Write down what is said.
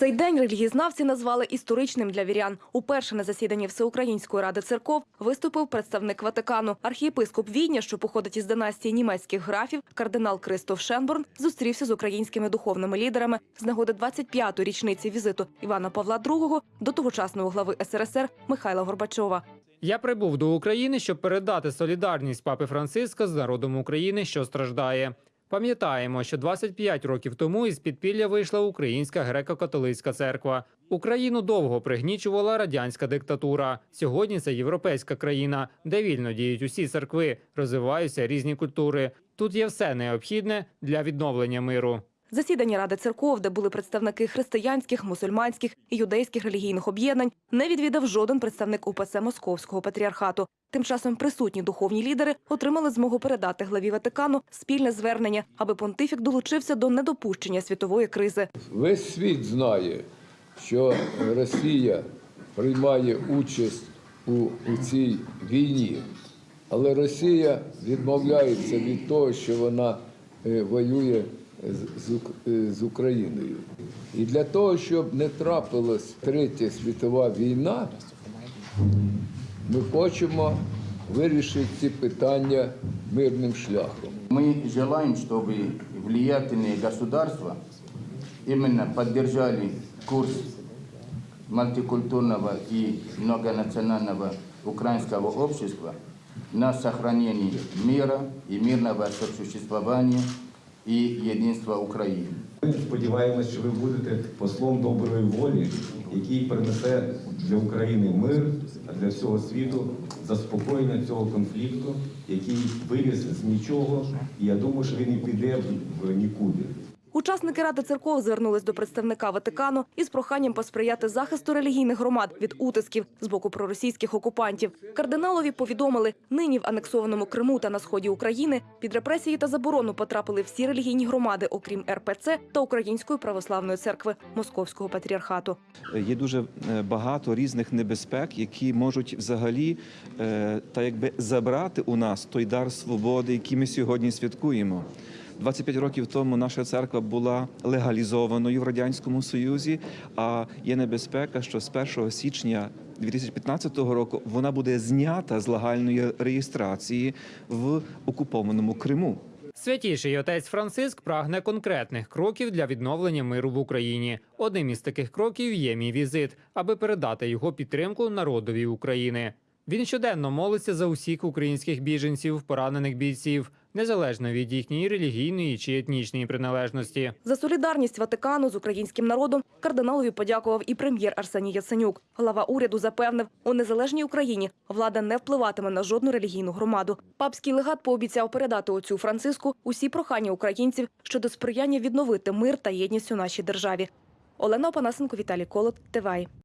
Цей день релігієзнавці назвали історичним для вірян. Уперше на засіданні Всеукраїнської ради церков виступив представник Ватикану. Архієпископ Відня, що походить із династії німецьких графів, кардинал Кристоф Шенборн, зустрівся з українськими духовними лідерами з нагоди 25-ї річниці візиту Івана Павла II до тогочасного глави СРСР Михайла Горбачова. Я прибув до України, щоб передати солідарність папи Франциска з народом України, що страждає. Пам'ятаємо, що 25 років тому із підпілля вийшла Українська греко-католицька церква. Україну довго пригнічувала радянська диктатура. Сьогодні це європейська країна, де вільно діють усі церкви, розвиваються різні культури. Тут є все необхідне для відновлення миру. Засідання Ради церков, де були представники християнських, мусульманських і юдейських релігійних об'єднань, не відвідав жоден представник УПЦ Московського патріархату. Тим часом присутні духовні лідери отримали змогу передати главі Ватикану спільне звернення, аби понтифік долучився до недопущення світової кризи. Весь світ знає, що Росія приймає участь у, у цій війні, але Росія відмовляється від того, що вона е, воює з, з, Ук- е, з Україною. І для того, щоб не трапилась третя світова війна, ми хочемо вирішити ці питання мирним шляхом. Мы желаем, чтобы влиятельные государства именно поддержали курс мультикультурного и многонационального украинского общества на сохранение мира и мирного сосуществования и єдинства України. Ми сподіваємося, що ви будете послом доброї волі, який принесе для України мир, а для всього світу заспокоєння цього конфлікту, який виріс з нічого. І я думаю, що він і піде в нікуди. Учасники Ради церков звернулись до представника Ватикану із проханням посприяти захисту релігійних громад від утисків з боку проросійських окупантів. Кардиналові повідомили, нині в анексованому Криму та на сході України під репресії та заборону потрапили всі релігійні громади, окрім РПЦ та Української православної церкви Московського патріархату. Є дуже е, багато різних небезпек, які можуть взагалі е, та якби забрати у нас той дар свободи, який ми сьогодні святкуємо. 25 років тому наша церква була легалізованою в радянському союзі. А є небезпека, що з 1 січня 2015 року вона буде знята з легальної реєстрації в окупованому Криму. Святіший отець Франциск прагне конкретних кроків для відновлення миру в Україні. Одним із таких кроків є мій візит, аби передати його підтримку народові України. Він щоденно молиться за усіх українських біженців, поранених бійців, незалежно від їхньої релігійної чи етнічної приналежності. За солідарність Ватикану з українським народом кардиналові подякував і прем'єр Арсеній Яценюк. Глава уряду запевнив, у незалежній Україні влада не впливатиме на жодну релігійну громаду. Папський легат пообіцяв передати отцю Франциску усі прохання українців щодо сприяння відновити мир та єдність у нашій державі. Олена Опанасенко, Віталій Колот, ТВАЙ.